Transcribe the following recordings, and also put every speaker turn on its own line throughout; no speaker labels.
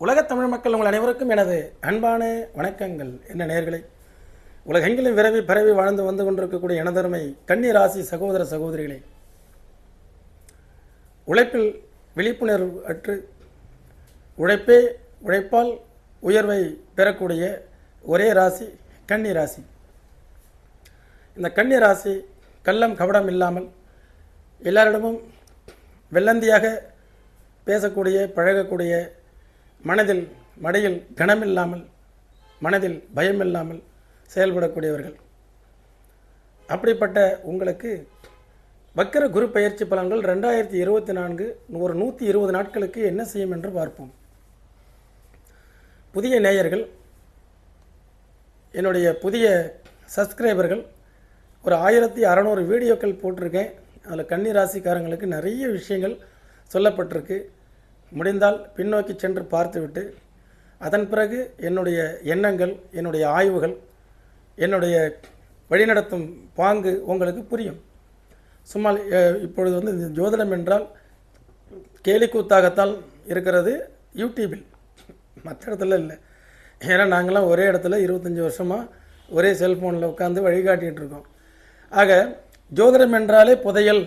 உலகத் தமிழ் மக்கள் உங்கள் அனைவருக்கும் எனது அன்பான வணக்கங்கள். என்ன நேர்களை உலகெங்கிலும் விரவி பரவி வாழ்ந்து வந்து கொண்டிருக்கக்கூடிய எனதருமை கன்னி ராசி சகோதர சகோதரிகளே உழைப்பில் விழிப்புணர்வு அற்று உழைப்பே உழைப்பால் உயர்வை பெறக்கூடிய ஒரே ராசி கன்னி ராசி இந்த கன்னி ராசி கள்ளம் கபடம் இல்லாமல் எல்லாரிடமும் வெள்ளந்தியாக பேசக்கூடிய பழகக்கூடிய மனதில் மடையில் கனமில்லாமல் மனதில் பயமில்லாமல் செயல்படக்கூடியவர்கள். அப்படிப்பட்ட உங்களுக்கு வக்கர குரு பயிற்சி பலன்கள் ரெண்டாயிரத்தி இருபத்தி நான்கு ஒரு நூற்றி இருபது நாட்களுக்கு என்ன செய்யும் என்று பார்ப்போம். புதிய நேயர்கள் என்னுடைய புதிய சப்ஸ்கிரைபர்கள் ஒரு ஆயிரத்தி அறநூறு வீடியோக்கள் போட்டிருக்கேன். அதில் கன்னி ராசிக்காரங்களுக்கு நிறைய விஷயங்கள் சொல்லப்பட்டிருக்கு. முடிந்தால் பின்னோக்கி சென்று பார்த்துவிட்டு அதன் பிறகு என்னுடைய எண்ணங்கள் என்னுடைய ஆய்வுகள் என்னுடைய வழிநடத்தும் பாங்கு உங்களுக்கு புரியும். சும்மா இப்பொழுது வந்து இந்த ஜோதிடம் என்றால் கேலிக்கூத்தாகத்தால் இருக்கிறது யூடியூபில். மற்ற இடத்துல இல்லை. ஏன்னா நாங்களாம் ஒரே இடத்துல இருபத்தஞ்சி வருஷமாக ஒரே செல்ஃபோனில் உட்காந்து வழிகாட்டிகிட்டு இருக்கோம். ஆக ஜோதிடம் என்றாலே புதையல்.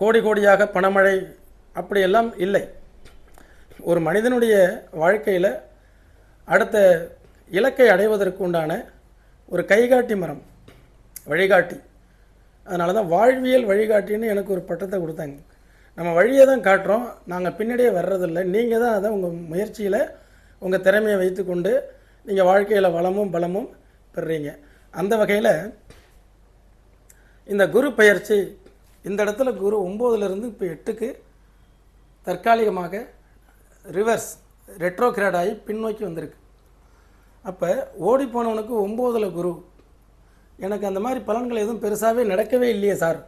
கோடி கோடியாக பணமழை அப்படியெல்லாம் இல்லை. ஒரு மனிதனுடைய வாழ்க்கையில் அடுத்த இலக்கை அடைவதற்கு உண்டான ஒரு கைகாட்டி மரம் வழிகாட்டி. அதனால தான் வாழ்வியல் வழிகாட்டின்னு எனக்கு ஒரு பட்டத்தை கொடுத்தாங்க. நம்ம வழியை தான் காட்டுறோம். நாங்கள் பின்னாடியே வர்றதில்லை. நீங்கள் தான் அதை உங்கள் முயற்சியில் உங்கள் திறமையை வைத்துக்கொண்டு நீங்கள் வாழ்க்கையில் வளமும் பலமும் பெறுறீங்க. அந்த வகையில் இந்த குரு பயிற்சி இந்த இடத்துல குரு ஒம்போதுலேருந்து இப்போ எட்டுக்கு தற்காலிகமாக ரிவர்ஸ் ரெட்ரோகிரேட் ஆகி பின்னோக்கி வந்திருக்கு. அப்போ ஓடி போனவனுக்கு ஒம்போதில் குரு. எனக்கு அந்த மாதிரி பலன்கள் எதுவும் பெருசாகவே நடக்கவே இல்லையே சார்.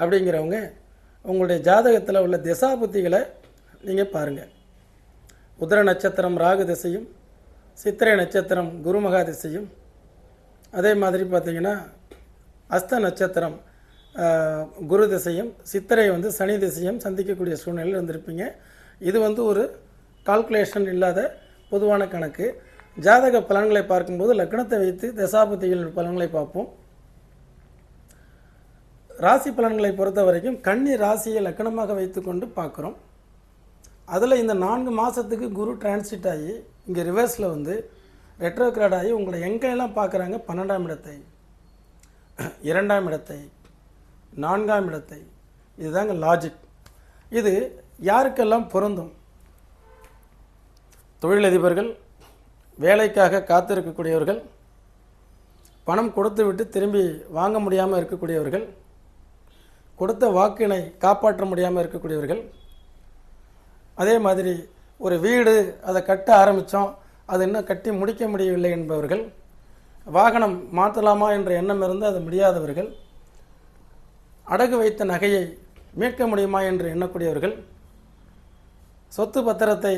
அப்படிங்கிறவங்க உங்களுடைய ஜாதகத்தில் உள்ள திசாபுத்திகளை நீங்கள் பாருங்கள் உதர நட்சத்திரம் ராகு திசையும் சித்திரை நட்சத்திரம் குருமகா திசையும். அதே மாதிரி பார்த்திங்கன்னா அஸ்த நட்சத்திரம் குரு திசையும் சித்திரை வந்து சனி திசையும் சந்திக்கக்கூடிய சூழ்நிலையில் இருந்திருப்பீங்க. இது வந்து ஒரு கால்குலேஷன் இல்லாத பொதுவான கணக்கு. ஜாதக பலன்களை பார்க்கும்போது லக்னத்தை வைத்து தசாபதிகள் பலன்களை பார்ப்போம். ராசி பலன்களை பொறுத்த வரைக்கும் கன்னி ராசியை லக்கணமாக வைத்துக்கொண்டு பார்க்குறோம். அதில் இந்த நான்கு மாதத்துக்கு குரு டிரான்சிட் ஆகி இங்கே ரிவர்ஸில் வந்து ரெட்ரோகிராட் ஆகி உங்களை எங்கெல்லாம் பார்க்குறாங்க? பன்னெண்டாம் இடத்தை இரண்டாம் இடத்தை நான்காம் இடத்தை. இதுதாங்க லாஜிக் இது யாருக்கெல்லாம் பொருந்தும்? தொழிலதிபர்கள் வேலைக்காக காத்திருக்கக்கூடியவர்கள் பணம் கொடுத்து விட்டு திரும்பி வாங்க முடியாமல் இருக்கக்கூடியவர்கள் கொடுத்த வாக்கினை காப்பாற்ற முடியாமல் இருக்கக்கூடியவர்கள் அதே மாதிரி ஒரு வீடு அதை கட்ட ஆரம்பித்தோம் அது இன்னும் கட்டி முடிக்க முடியவில்லை என்பவர்கள் வாகனம் மாற்றலாமா என்ற எண்ணம் இருந்து அது முடியாதவர்கள் அடகு வைத்த நகையை மீட்க முடியுமா என்று எண்ணக்கூடியவர்கள் சொத்து பத்திரத்தை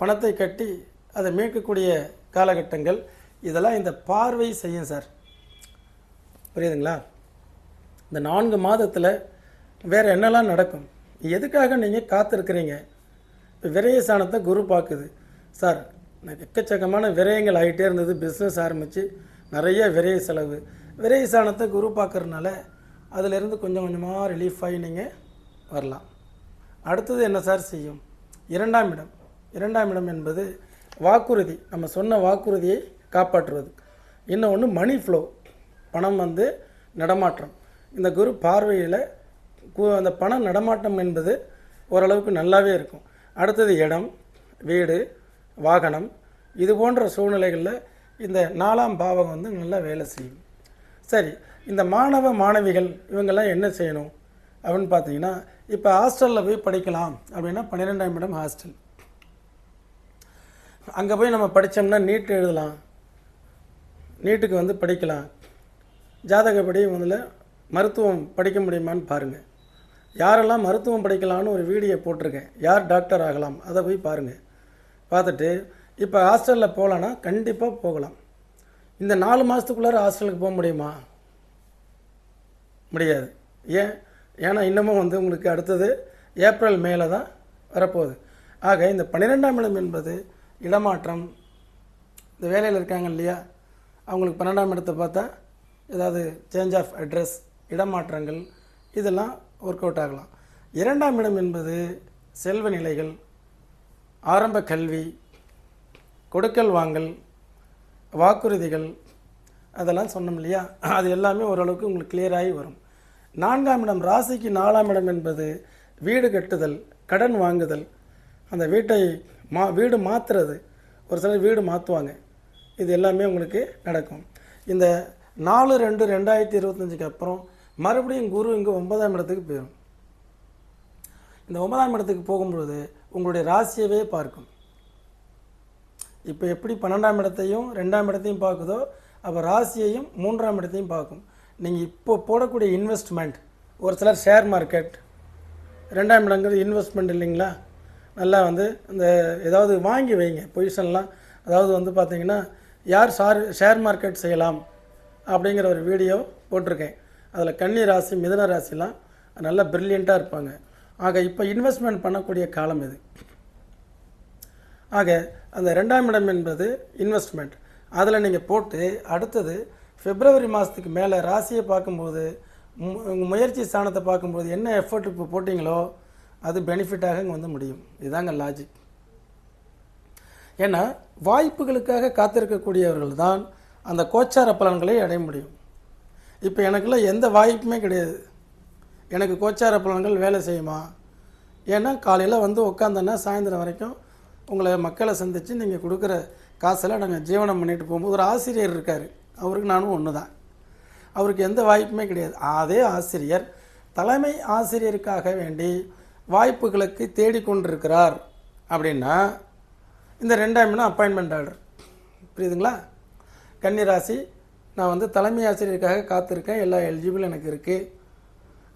பணத்தை கட்டி அதை மீட்கக்கூடிய காலகட்டங்கள் இதெல்லாம் இந்த பார்வை செய்யும் சார். புரியுதுங்களா? இந்த நான்கு மாதத்தில் வேறு என்னெல்லாம் நடக்கும்? எதுக்காக நீங்கள் காத்திருக்கிறீங்க? இப்போ விரயசானத்தை குரு பார்க்குது சார் எனக்கு எக்கச்சக்கமான விரயங்கள் ஆகிட்டே இருந்தது. பிஸ்னஸ் ஆரம்பித்து நிறைய விரய செலவு. விரயசானத்தை குரு பார்க்குறதுனால அதிலிருந்து கொஞ்சம் கொஞ்சமாக ரிலீஃப் ஆகி நீங்கள் வரலாம். அடுத்தது என்ன சார் செய்யும்? இரண்டாம் இடம். இரண்டாம் இடம் என்பது வாக்குறுதி. நம்ம சொன்ன வாக்குறுதியை காப்பாற்றுவது. இன்னொன்று மணி ஃப்ளோ பணம் வந்து நடமாற்றம் இந்த குரு பார்வையில் கு- அந்த பண நடமாட்டம் என்பது ஓரளவுக்கு நல்லாவே இருக்கும். அடுத்தது இடம் வீடு வாகனம். இது போன்ற சூழ்நிலைகளில் இந்த நாலாம் பாவகம் வந்து நல்லா வேலை செய்யும். சரி இந்த மாணவ மாணவிகள் இவங்கெல்லாம் என்ன செய்யணும்? அப்படின்னு பார்த்தீங்கன்னா இப்போ ஹாஸ்டலில் போய் படிக்கலாம். அப்படின்னா பன்னிரெண்டாம் இடம் ஹாஸ்டல் அங்கே போய் நம்ம படித்தோம்னா நீட் எழுதலாம். நீட்டுக்கு வந்து படிக்கலாம். ஜாதகப்படி முதல்ல மருத்துவம் படிக்க முடியுமான்னு பாருங்கள் யாரெல்லாம் மருத்துவம் படிக்கலாம்னு ஒரு வீடியோ போட்டிருக்கேன். யார் டாக்டர் ஆகலாம்? அதை போய் பாருங்கள் பார்த்துட்டு இப்போ ஹாஸ்டலில் போகலான்னா கண்டிப்பாக போகலாம். இந்த நாலு மாதத்துக்குள்ளார ஹாஸ்டலுக்கு போக முடியுமா? முடியாது. ஏன்? ஏன்னா இன்னமும் வந்து உங்களுக்கு அடுத்தது ஏப்ரல் மேலே தான் வரப்போகுது. ஆக இந்த பன்னிரெண்டாம் இடம் என்பது இடமாற்றம். இந்த வேலையில் இருக்காங்க இல்லையா? அவங்களுக்கு பன்னெண்டாம் இடத்தை பார்த்தா ஏதாவது சேஞ்ச் ஆஃப் அட்ரஸ் இடமாற்றங்கள் இதெல்லாம் ஒர்க் அவுட் ஆகலாம். இரண்டாம் இடம் என்பது செல்வ நிலைகள் ஆரம்ப கல்வி கொடுக்கல் வாங்கல் வாக்குறுதிகள் அதெல்லாம் சொன்னோம் இல்லையா? அது எல்லாமே ஓரளவுக்கு உங்களுக்கு கிளியராகி வரும். நான்காம் இடம் ராசிக்கு நாலாம் இடம் என்பது வீடு கட்டுதல் கடன் வாங்குதல். அந்த வீட்டை மா வீடு மாற்றுறது ஒரு சிலர் வீடு மாற்றுவாங்க இது எல்லாமே உங்களுக்கு நடக்கும். இந்த நாலு ரெண்டு ரெண்டாயிரத்தி இருபத்தஞ்சுக்கு அப்புறம் மறுபடியும் குரு இங்கே ஒன்பதாம் இடத்துக்கு போயிடும் இந்த ஒன்பதாம் இடத்துக்கு போகும்பொழுது உங்களுடைய ராசியவே பார்க்கும். இப்போ எப்படி பன்னெண்டாம் இடத்தையும் ரெண்டாம் இடத்தையும் பார்க்குதோ அப்போ ராசியையும் மூன்றாம் இடத்தையும் பார்க்கும். நீங்கள் இப்போ போடக்கூடிய இன்வெஸ்ட்மெண்ட் ஒரு சிலர் ஷேர் மார்க்கெட் ரெண்டாம் இடங்கிறது இன்வெஸ்ட்மெண்ட் இல்லைங்களா? நல்லா வந்து இந்த ஏதாவது வாங்கி வைங்க. பொசிஷன்லாம் அதாவது வந்து பார்த்தீங்கன்னா யார் ஷார் ஷேர் மார்க்கெட் செய்யலாம் அப்படிங்கிற ஒரு வீடியோ போட்டிருக்கேன். அதில் கன்னி ராசி மிதன ராசிலாம் நல்லா ப்ரில்லியண்ட்டாக இருப்பாங்க. ஆக இப்போ இன்வெஸ்ட்மெண்ட் பண்ணக்கூடிய காலம் இது. ஆக அந்த ரெண்டாம் இடம் என்பது இன்வெஸ்ட்மெண்ட் அதில் நீங்கள் போட்டு அடுத்தது பிப்ரவரி மாதத்துக்கு மேலே ராசியை பார்க்கும்போது உங்கள் முயற்சி ஸ்தானத்தை பார்க்கும்போது என்ன எஃபர்ட் இப்போ போட்டிங்களோ அது பெனிஃபிட்டாக இங்கே வந்து முடியும். இதுதாங்க லாஜிக் ஏன்னா வாய்ப்புகளுக்காக காத்திருக்கக்கூடியவர்கள் தான் அந்த கோச்சார பலன்களை அடைய முடியும். இப்போ எனக்குலாம் எந்த வாய்ப்புமே கிடையாது. எனக்கு கோச்சார பலன்கள் வேலை செய்யுமா? ஏன்னா காலையில் வந்து உட்காந்தோன்னா சாயந்தரம் வரைக்கும் உங்களை மக்களை சந்தித்து நீங்கள் கொடுக்குற காசெல்லாம் நாங்கள் ஜீவனம் பண்ணிட்டு போகும்போது ஒரு ஆசிரியர் இருக்கார். அவருக்கு நானும் ஒன்று தான் அவருக்கு எந்த வாய்ப்புமே கிடையாது. அதே ஆசிரியர் தலைமை ஆசிரியருக்காக வேண்டி வாய்ப்புகளுக்கு தேடிக்கொண்டிருக்கிறார் அப்படின்னா இந்த ரெண்டாம் இடம் அப்பாயின்மெண்ட் ஆர்டர் புரியுதுங்களா? கன்னிராசி நான் வந்து தலைமை ஆசிரியருக்காக காத்திருக்கேன். எல்லா எலிஜிபிள் எனக்கு இருக்குது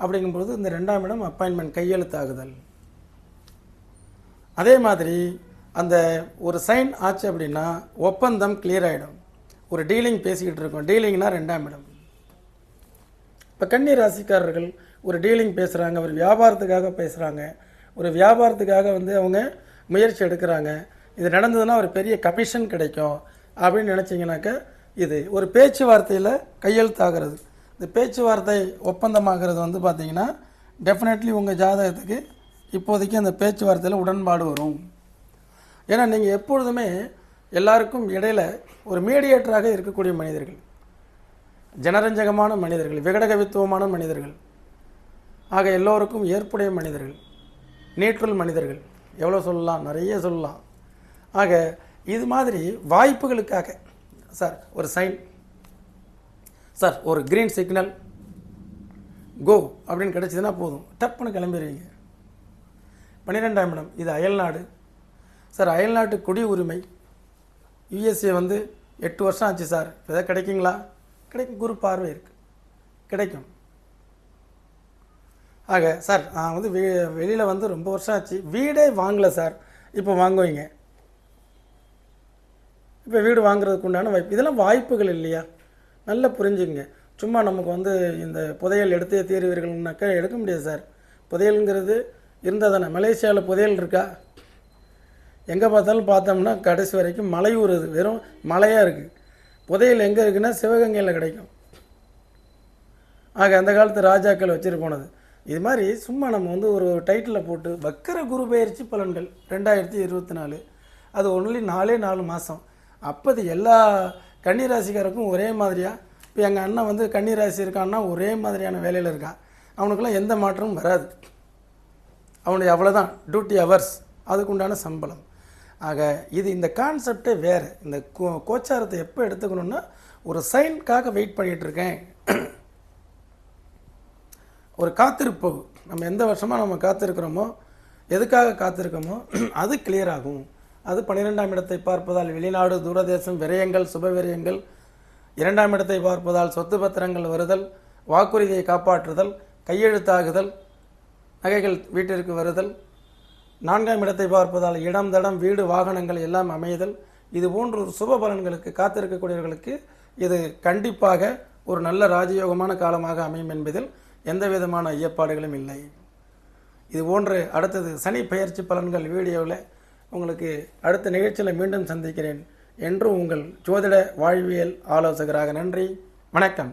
அப்படிங்கும்போது இந்த ரெண்டாம் இடம் அப்பாயின்மெண்ட் கையெழுத்தாகுதல். அதே மாதிரி அந்த ஒரு சைன் ஆச்சு அப்படின்னா ஒப்பந்தம் கிளியர் ஆகிடும் ஒரு டீலிங் பேசிக்கிட்டு இருக்கோம். டீலிங்னா ரெண்டாம் இடம். இப்போ கன்னி ராசிக்காரர்கள் ஒரு டீலிங் பேசுகிறாங்க ஒரு வியாபாரத்துக்காக பேசுகிறாங்க ஒரு வியாபாரத்துக்காக வந்து அவங்க முயற்சி எடுக்கிறாங்க. இது நடந்ததுன்னா ஒரு பெரிய கமிஷன் கிடைக்கும் அப்படின்னு நினச்சிங்கனாக்க இது ஒரு பேச்சுவார்த்தையில் கையெழுத்தாகிறது. இந்த பேச்சுவார்த்தை ஒப்பந்தமாகிறது வந்து பார்த்திங்கன்னா டெஃபினெட்லி உங்கள் ஜாதகத்துக்கு இப்போதைக்கு அந்த பேச்சுவார்த்தையில் உடன்பாடு வரும். ஏன்னா நீங்கள் எப்பொழுதுமே எல்லாருக்கும் இடையில ஒரு மீடியேட்டராக இருக்கக்கூடிய மனிதர்கள். ஜனரஞ்சகமான மனிதர்கள் விகடகவித்துவமான மனிதர்கள். ஆக எல்லோருக்கும் ஏற்புடைய மனிதர்கள் நீற்றல் மனிதர்கள். எவ்வளோ சொல்லலாம்? நிறைய சொல்லலாம். ஆக இது மாதிரி வாய்ப்புகளுக்காக சார் ஒரு சைன் சார் ஒரு க்ரீன் சிக்னல் கோ அப்படின்னு கிடச்சிதுன்னா போதும். டப்புன்னு கிளம்பிடுவீங்க. பன்னிரெண்டாம் இடம் இது அயல்நாடு. சார் அயல்நாட்டு குடி உரிமை. யுஎஸ்ஏ வந்து எட்டு வருஷம் ஆச்சு சார். எதாவது கிடைக்குங்களா? கிடைக்கும். குரு பார்வை இருக்குது கிடைக்கும். ஆக சார் நான் வந்து வெ வெளியில் வந்து ரொம்ப வருஷம் ஆச்சு. வீடே வாங்கலை சார். இப்போ வாங்குவீங்க. இப்போ வீடு வாங்குறதுக்கு உண்டான வாய்ப்பு. இதெல்லாம் வாய்ப்புகள் இல்லையா? நல்லா புரிஞ்சுக்குங்க. சும்மா நமக்கு வந்து இந்த புதையல் எடுத்தே தீர்வீர்கள்னாக்கா எடுக்க முடியாது சார். புதையலுங்கிறது இருந்தால் தானே. மலேசியாவில் புதையல் இருக்கா? எங்கே பார்த்தாலும் பார்த்தோம்னா கடைசி வரைக்கும் மலையூர் அது வெறும் மலையாக இருக்குது புதையல் எங்கே இருக்குன்னா சிவகங்கையில் கிடைக்கும். ஆக அந்த காலத்து ராஜாக்கள் வச்சுட்டு போனது. இது மாதிரி சும்மா நம்ம வந்து ஒரு டைட்டிலில் போட்டு வக்கர குரு பயிற்சி பலன்கள் ரெண்டாயிரத்தி இருபத்தி நாலு. அது ஒன்லி நாலே நாலு மாதம் அப்போது எல்லா கன்னிராசிக்காரருக்கும் ஒரே மாதிரியாக இப்போ எங்கள் அண்ணன் வந்து கன்னிராசி இருக்கான்னா ஒரே மாதிரியான வேலையில் இருக்கான். அவனுக்கெல்லாம் எந்த மாற்றமும் வராது. அவனுடைய அவ்வளோதான் டியூட்டி ஹவர்ஸ் அதுக்குண்டான சம்பளம். ஆக இது இந்த கான்செப்டே வேறு. இந்த கோ கோச்சாரத்தை எப்போ எடுத்துக்கணும்னா ஒரு சைன்காக வெயிட் பண்ணிகிட்டு இருக்கேன் ஒரு காத்திருப்பு. நம்ம எந்த வருஷமாக நம்ம காத்திருக்கிறோமோ எதுக்காக காத்திருக்கோமோ அது கிளியர் ஆகும். அது பன்னிரெண்டாம் இடத்தை பார்ப்பதால் வெளிநாடு தூரதேசம் விரயங்கள் சுப விரயங்கள். இரண்டாம் இடத்தை பார்ப்பதால் சொத்து பத்திரங்கள் வருதல் வாக்குறுதியை காப்பாற்றுதல் கையெழுத்தாகுதல் நகைகள் வீட்டிற்கு வருதல் நான்காம் இடத்தை பார்ப்பதால் இடம் தடம் வீடு வாகனங்கள் எல்லாம் அமைதல். இது போன்ற ஒரு சுப பலன்களுக்கு காத்திருக்கக்கூடியவர்களுக்கு இது கண்டிப்பாக ஒரு நல்ல ராஜயோகமான காலமாக அமையும் என்பதில் எந்த விதமான ஐயப்பாடுகளும் இல்லை. இது போன்று அடுத்தது சனி பயிற்சி பலன்கள் வீடியோவில் உங்களுக்கு அடுத்த நிகழ்ச்சியில் மீண்டும் சந்திக்கிறேன். என்றும் உங்கள் ஜோதிட வாழ்வியல் ஆலோசகராக நன்றி. வணக்கம்.